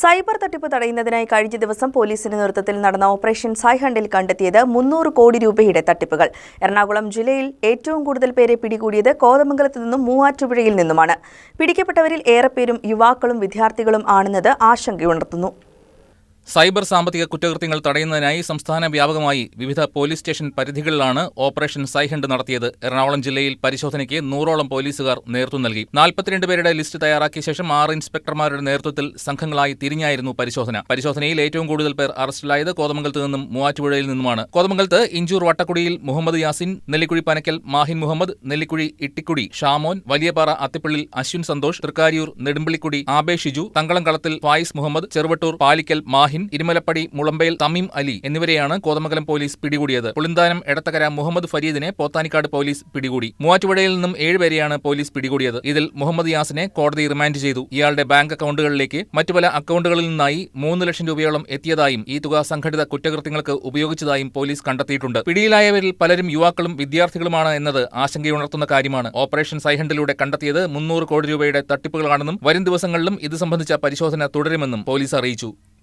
Cyber തട്ടിപ്പ് തടയുന്നതിനായി കഴിഞ്ഞ ദിവസം പോലീസിന്റെ നേതൃത്വത്തിൽ നടന്ന ഓപ്പറേഷൻ സായ്ഹണ്ടിൽ കണ്ടെത്തിയത് മുന്നൂറ് കോടി രൂപയുടെ തട്ടിപ്പുകൾ. എറണാകുളം ജില്ലയിൽ ഏറ്റവും കൂടുതൽ പേരെ പിടികൂടിയത് കോതമംഗലത്ത് നിന്നും മൂവാറ്റുപുഴയിൽ നിന്നുമാണ്. പിടിക്കപ്പെട്ടവരിൽ ഏറെപ്പേരും യുവാക്കളും വിദ്യാർത്ഥികളും ആണെന്നത് ആശങ്കയുണർത്തുന്നു. സൈബർ സാമ്പത്തിക കുറ്റകൃത്യങ്ങൾ തടയുന്നതിനായി സംസ്ഥാന വ്യാപകമായി വിവിധ പോലീസ് സ്റ്റേഷൻ പരിധികളിലാണ് ഓപ്പറേഷൻ സൈഹണ്ട് നടത്തിയത്. എറണാകുളം ജില്ലയിൽ പരിശോധനയ്ക്ക് നൂറോളം പോലീസുകാർ നേതൃത്വം നൽകി. നാൽപ്പത്തിരണ്ട് പേരുടെ ലിസ്റ്റ് തയ്യാറാക്കിയ ശേഷം ആറ് ഇൻസ്പെക്ടർമാരുടെ നേതൃത്വത്തിൽ സംഘങ്ങളായി തിരിഞ്ഞായിരുന്നു പരിശോധന. പരിശോധനയിൽ ഏറ്റവും കൂടുതൽ പേർ അറസ്റ്റിലായത് കോതമംഗലത്ത് നിന്നും മൂവാറ്റുപുഴയിൽ നിന്നുമാണ്. കോതമംഗലത്ത് ഇഞ്ചൂർ വട്ടക്കുടിയിൽ മുഹമ്മദ് യാസിൻ നെല്ലിക്കുഴി പനക്കൽ മാഹിൻ മുഹമ്മദ് നെല്ലിക്കുഴി ഇട്ടിക്കുടി ഷാമോൻ വലിയപാറ അത്തിപ്പള്ളിൽ അശ്വിൻ സന്തോഷ് തൃക്കാരിയൂർ നെടുമ്പിളിക്കുടി ആബേ ഷിജു തങ്കളം ഫായിസ് മുഹമ്മദ് ചെറുവട്ടൂർ പാലിക്കൽ മാഹിൻ ഇരുമലപ്പടി മുളമ്പയിൽ തമീം അലി എന്നിവരെയാണ് കോതമംഗലം പോലീസ് പിടികൂടിയത്. പുളിന്താനം എടത്തകര മുഹമ്മദ് ഫരീദിനെ പോത്താനിക്കാട് പോലീസ് പിടികൂടി. മൂവാറ്റുപുഴയിൽ നിന്നും ഏഴുപേരെയാണ് പോലീസ് പിടികൂടിയത്. ഇതിൽ മുഹമ്മദ് യാസിനെ കോടതി റിമാൻഡ് ചെയ്തു. ഇയാളുടെ ബാങ്ക് അക്കൗണ്ടുകളിലേക്ക് മറ്റു പല അക്കൗണ്ടുകളിൽ നിന്നായി മൂന്ന് ലക്ഷം രൂപയോളം എത്തിയതായും ഈ തുക സംഘടിത കുറ്റകൃത്യങ്ങൾക്ക് ഉപയോഗിച്ചതായും പോലീസ് കണ്ടെത്തിയിട്ടുണ്ട്. പിടിയിലായവരിൽ പലരും യുവാക്കളും വിദ്യാർത്ഥികളുമാണ് എന്നത് ആശങ്കയുണർത്തുന്ന കാര്യമാണ്. ഓപ്പറേഷൻ സൈഹണ്ടിലൂടെ കണ്ടെത്തിയത് മുന്നൂറ് കോടി രൂപയുടെ തട്ടിപ്പുകളാണെന്നും വരും ദിവസങ്ങളിലും ഇത് സംബന്ധിച്ച പരിശോധന തുടരുമെന്നും പോലീസ് അറിയിച്ചു.